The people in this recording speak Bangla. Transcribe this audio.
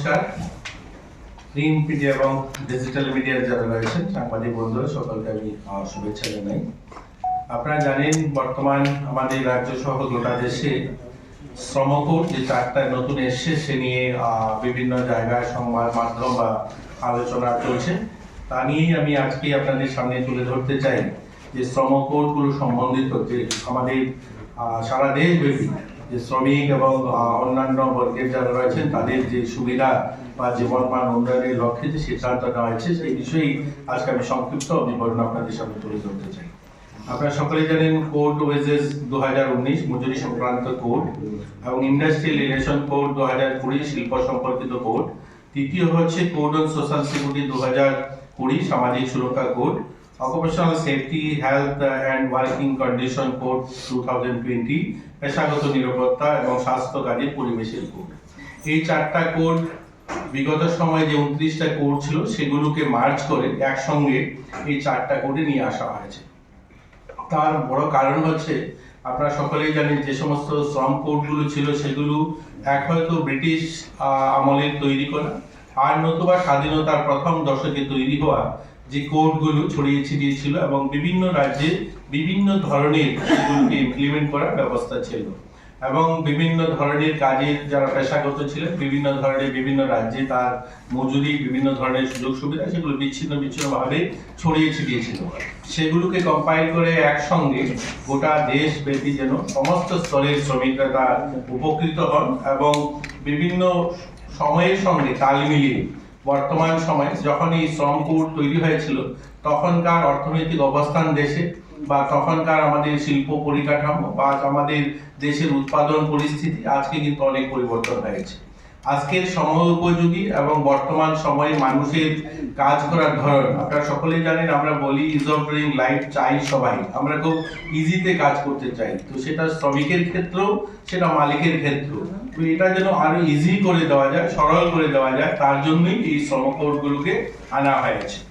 নমস্কার। প্রিন্ট মিডিয়া এবং ডিজিটাল মিডিয়ার যারা রয়েছেন, সাংবাদিক বন্ধুরা, সকলকে আমি শুভেচ্ছা জানাই। আপনারা জানেন, বর্তমান আমাদের রাজ্য সহ গোটা দেশে শ্রমকোট যে চারটা নতুন এসছে, সে নিয়ে বিভিন্ন জায়গায় সংবাদ মাধ্যম বা আলোচনা চলছে। তা নিয়েই আমি আজকে আপনাদের সামনে তুলে ধরতে চাই যে শ্রমকোটগুলো সম্বন্ধিত যে আমাদের সারা দেশব্যাপী যে শ্রমিক এবং অন্যান্য বর্গের যারা রয়েছেন, তাদের যে সুবিধা বা জীবনমান উন্নয়নের লক্ষ্যে যে সিদ্ধান্ত নেওয়া হয়েছে, সেই বিষয়েই আজকে আমি সংক্ষিপ্ত বিবরণ আপনাদের সামনে তুলে ধরতে চাই। আপনারা সকলেই জানেন কোড ওয়েজেস দু হাজার উনিশ, মজুরি সংক্রান্ত কোড এবং ইন্ডাস্ট্রিয়াল রিলেশন কোড দু হাজার কুড়ি, শিল্প সম্পর্কিত কোড তৃতীয় হচ্ছে কোড অন সোশ্যাল সিকিউরিটি দু হাজার কুড়ি, সামাজিক সুরক্ষা code occupational safety health and working condition code two thousand twenty পেশাগত নিরাপত্তা এবং স্বাস্থ্য কাজে পরিবেশের কোড এই চারটা কোড বিগত সময়ে যে উনত্রিশটা কোড ছিল, সেগুলোকে মার্চ করে একসঙ্গে এই চারটা কোডে নিয়ে আসা হয়েছে। তার বড় কারণ হচ্ছে, আপনারা সকলেই জানেন যে সমস্ত শ্রম কোডগুলো ছিল, সেগুলো এক হয়তো ব্রিটিশ আমলের তৈরি করা, আর নতুবা স্বাধীনতার প্রথম দশকে তৈরি হওয়া যে কোডগুলো ছড়িয়ে ছিটিয়ে ছিল এবং বিভিন্ন রাজ্যে বিভিন্ন ধরনের সেগুলোকে ইমপ্লিমেন্ট করার ব্যবস্থা ছিল। এবং বিভিন্ন ধরনের কাজের যারা পেশাগত ছিলেন, বিভিন্ন ধরনের বিভিন্ন রাজ্যে তার মজুরি, বিভিন্ন ধরনের সুযোগ সুবিধা সেগুলো বিচ্ছিন্ন বিচ্ছিন্নভাবে ছড়িয়ে ছিটিয়ে ছিল। সেগুলোকে কম্পাইল করে একসঙ্গে গোটা দেশ ব্যাপী যেন সমস্ত স্তরের শ্রমিকরা তার উপকৃত হন এবং বিভিন্ন সময়ের সঙ্গে তাল মিলিয়ে বর্তমান সময়ে যখন এই শ্রম কোড তৈরি হয়েছিল, তখনকার অর্থনৈতিক অবস্থান দেশে বা তখনকার আমাদের শিল্প পরিকাঠামো বা আমাদের দেশের উৎপাদন পরিস্থিতি আজকে কিন্তু অনেক পরিবর্তন হয়েছে। আজকের সময় উপযোগী এবং বর্তমান সময়ে মানুষের কাজ করার ধরন। আপনারা সকলেই জানেন, আমরা বলি ইজ অফ ডুইং লাইফ চাই সবাই। আমরা খুব ইজিতে কাজ করতে চাই। তো সেটা শ্রমিকের ক্ষেত্রেও, সেটা মালিকের ক্ষেত্রেও। তো এটা যেন আরও ইজি করে দেওয়া যায়, সরল করে দেওয়া যায়, তার জন্যই এই শ্রম আনা হয়েছে।